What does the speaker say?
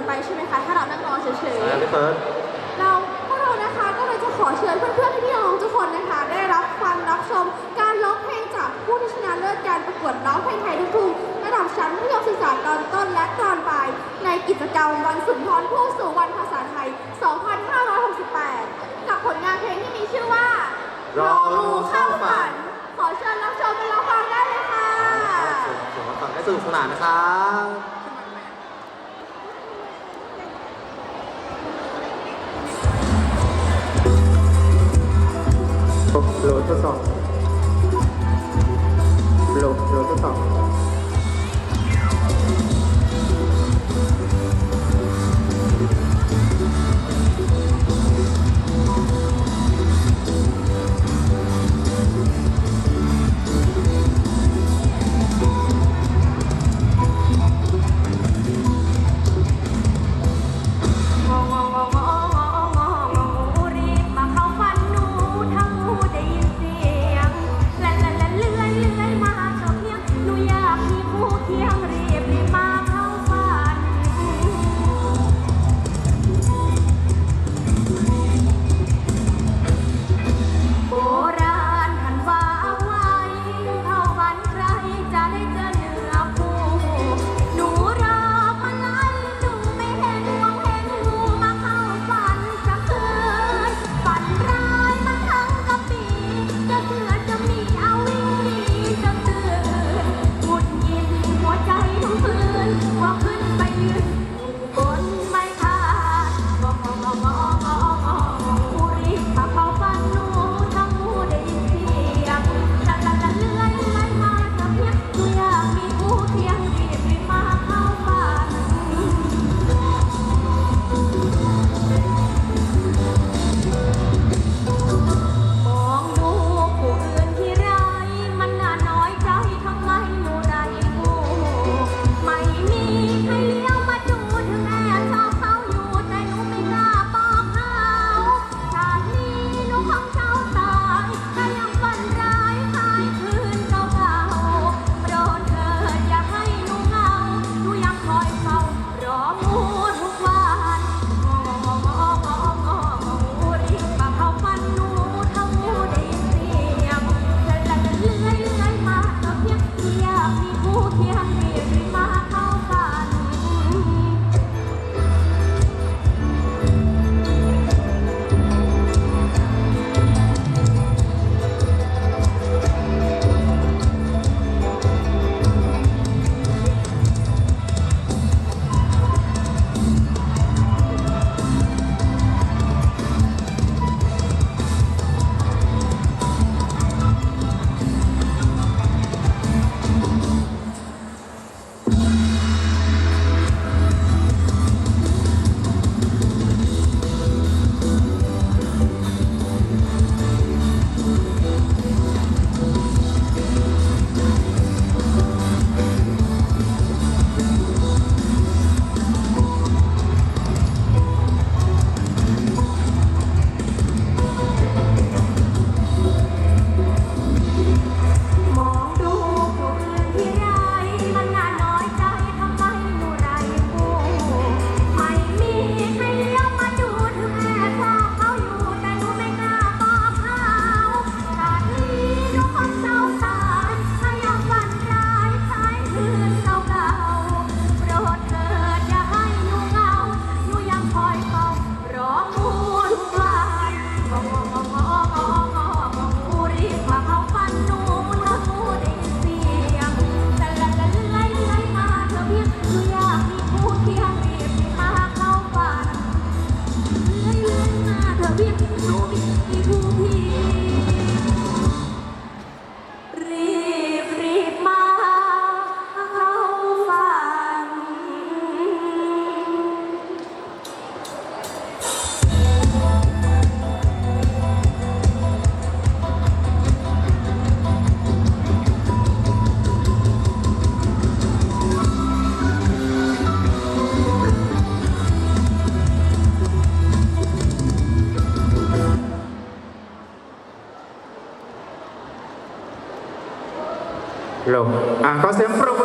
นไปใช่ไหมคะ ถ้าเรานั่งรอเฉยเรๆเราพวกเรานะคะก็เลยจะขอเชิญเพื่อนๆพี่น้องทุกคนนะคะ ได้รับฟังรับชม การร้องเพลงจากผู้ที่ชนะเลิศการประกวดร้องเพลงไทยทุกทุ่ระดับชั้นมัธยมศึกษาตอนต้นและตอนปลาย ในกิจกรรมวันสุนทรภู่สู่วันภาษาไทย 2568 กับผลงานเพลงที่มีชื่อว่ารอรูเข้าฝัน ขอเชิญรับชมและรับฟังได้เลยค่ะ เสียงฟังได้สนุกสนานนะครับ โหลดทดสอบโหลดโหลดทดสอบ people. lo. Ajá, siempre.